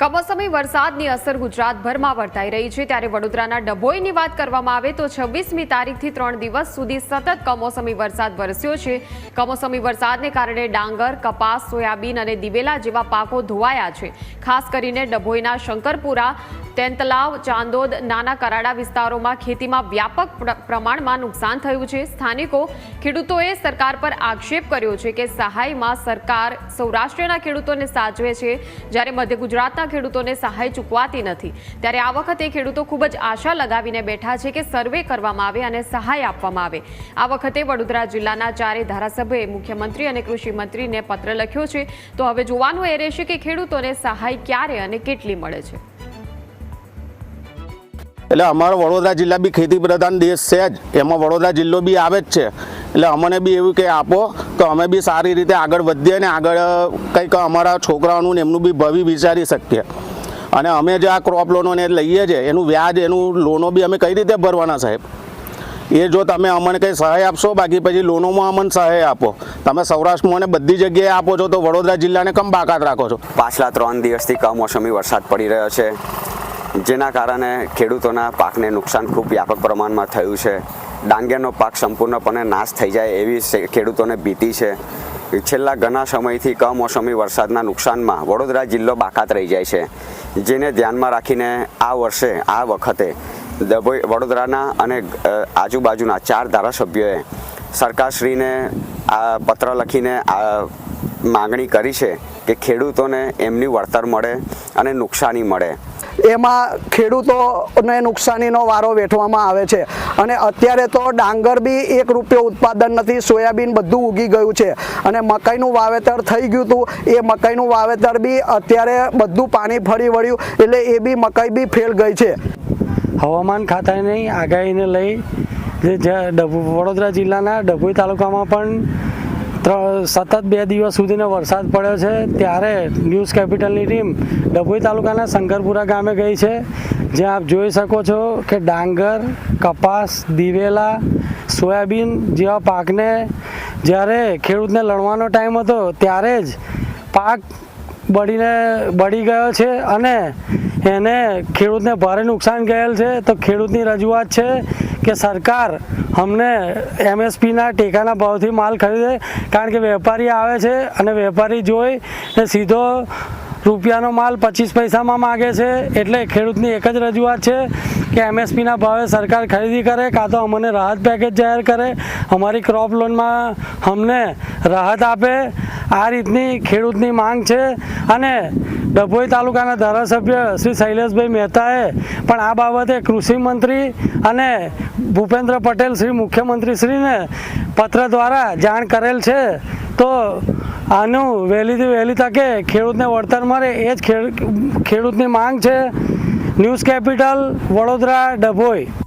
કમોસમી વરસાદની અસર ગુજરાતભરમાં વર્તાઈ રહી છે. ત્યારે વડોદરાના ડભોઈની વાત કરવામાં આવે તો છવ્વીસમી તારીખથી ત્રણ દિવસ સુધી સતત કમોસમી વરસાદ વરસ્યો છે. કમોસમી વરસાદને કારણે ડાંગર, કપાસ, સોયાબીન અને દિવેલા જેવા પાકો ધોવાયા છે. ખાસ કરીને ડભોઈના શંકરપુરા, તેંતલાવ, ચાંદોદ, નાના કરાડા વિસ્તારોમાં ખેતીમાં વ્યાપક પ્ર- પ્રમાણમાં નુકસાન થયું છે. સ્થાનિકો ખેડૂતોએ સરકાર પર આક્ષેપ કર્યો છે કે સહાયમાં સરકાર સૌરાષ્ટ્રના ખેડૂતોને સાચવે છે. જ્યારે મધ્ય ગુજરાતના ખેડૂતોને સહાય ચૂકવાતી નથી. ત્યારે આ વખતે ખેડૂતો ખૂબ જ આશા લગાવીને બેઠા છે કે સર્વે કરવામાં આવે અને સહાય આપવામાં આવે. આ વખતે વડોદરા જિલ્લાના ચારે ધારાસભ્યોએ મુખ્યમંત્રી અને કૃષિ મંત્રીને પત્ર લખ્યો છે. તો હવે જોવાનું એ રહેશે કે ખેડૂતોને સહાય ક્યારે અને કેટલી મળે છે. એટલે અમારો વડોદરા જિલ્લા બી ખેતી પ્રધાન દેશ છે જ. એમાં વડોદરા જિલ્લો બી આવે જ છે. એટલે અમને બી એવું કંઈ આપો તો અમે બી સારી રીતે આગળ વધીએ ને આગળ કંઈક અમારા છોકરાઓનું ને એમનું બી ભવિ વિચારી શકીએ. અને અમે જે આ ક્રોપ લોનોને લઈએ છીએ એનું વ્યાજ, એનું લોનો બી અમે કઈ રીતે ભરવાના સાહેબ? એ જો તમે અમને કંઈ સહાય આપશો, બાકી પછી લોનોમાં અમને સહાય આપો. તમે સૌરાષ્ટ્રમાં અને બધી જગ્યાએ આપો છો તો વડોદરા જિલ્લાને કમ બાકાત રાખો છો? પાછલા ત્રણ દિવસથી કમોસમી વરસાદ પડી રહ્યો છે. જેના કારણે ખેડૂતોના પાકને નુકસાન ખૂબ વ્યાપક પ્રમાણમાં થયું છે. ડાંગરનો પાક સંપૂર્ણપણે નાશ થઈ જાય એવી ખેડૂતોને ભીતિ છે. છેલ્લા ઘણા સમયથી કમોસમી વરસાદના નુકસાનમાં વડોદરા જિલ્લો બાકાત રહી જાય છે. જેને ધ્યાનમાં રાખીને આ વર્ષે, આ વખતે ડભોઈ વડોદરાના અને આજુબાજુના ચાર ધારાસભ્યોએ સરકારશ્રીને આ પત્ર લખીને આ માગણી કરી છે કે ખેડૂતોને એમની વળતર મળે અને નુકસાની મળે. એમાં ખેડૂતોને નુકસાનીનો વારો વેઠવામાં આવે છે. અને અત્યારે તો ડાંગર બી એક રૂપિયો ઉત્પાદન નથી, સોયાબીન બધું ઉગી ગયું છે. અને મકાઈનું વાવેતર થઈ ગયું હતું. એ મકાઈનું વાવેતર બી અત્યારે બધું પાણી ફરી વળ્યું, એટલે એ બી મકાઈ બી ફેલ ગઈ છે. હવામાન ખાતાની આગાહીને લઈ જે વડોદરા જિલ્લાના ડભોઈ તાલુકામાં પણ સતત બે દિવસ સુધીનો વરસાદ પડ્યો છે. ત્યારે ન્યૂઝ કેપિટલની ટીમ ડભોઈ તાલુકાના શંકરપુરા ગામે ગઈ છે. જ્યાં આપ જોઈ શકો છો કે ડાંગર, કપાસ, દિવેલા, સોયાબીન જેવા પાકને જ્યારે ખેડૂતને લણવાનો ટાઈમ હતો, ત્યારે જ પાક બળીને બળી ગયો છે અને એને ખેડૂતને ભારે નુકસાન ગયેલ છે. તો ખેડૂતની રજૂઆત છે કે સરકાર અમને એમએસપીના ટેકાના ભાવથી માલ ખરીદે, કારણ કે વેપારી આવે છે અને વેપારી જોઈ ને સીધો રૂપિયાનો માલ પચીસ પૈસામાં માગે છે. એટલે ખેડૂતની એક જ રજૂઆત છે કે એમએસપીના ભાવે સરકાર ખરીદી કરે, કાં તો અમને રાહત પેકેજ જાહેર કરે. અમારી ક્રોપ લોનમાં અમને રાહત આપે. આ રીતની ખેડૂતની માંગ છે. અને ડભોઈ તાલુકાના ધારાસભ્ય શ્રી શૈલેષભાઈ મહેતાએ પણ આ બાબતે કૃષિ મંત્રી અને ભૂપેન્દ્ર પટેલ શ્રી મુખ્યમંત્રીશ્રીને પત્ર દ્વારા જાણ કરેલ છે. તો આનું વહેલીથી વહેલી તકે ખેડૂતને વળતર મળે એ જ ખેડ- ખેડૂતની માંગ છે. News capital, Vadodara, Dabhoi.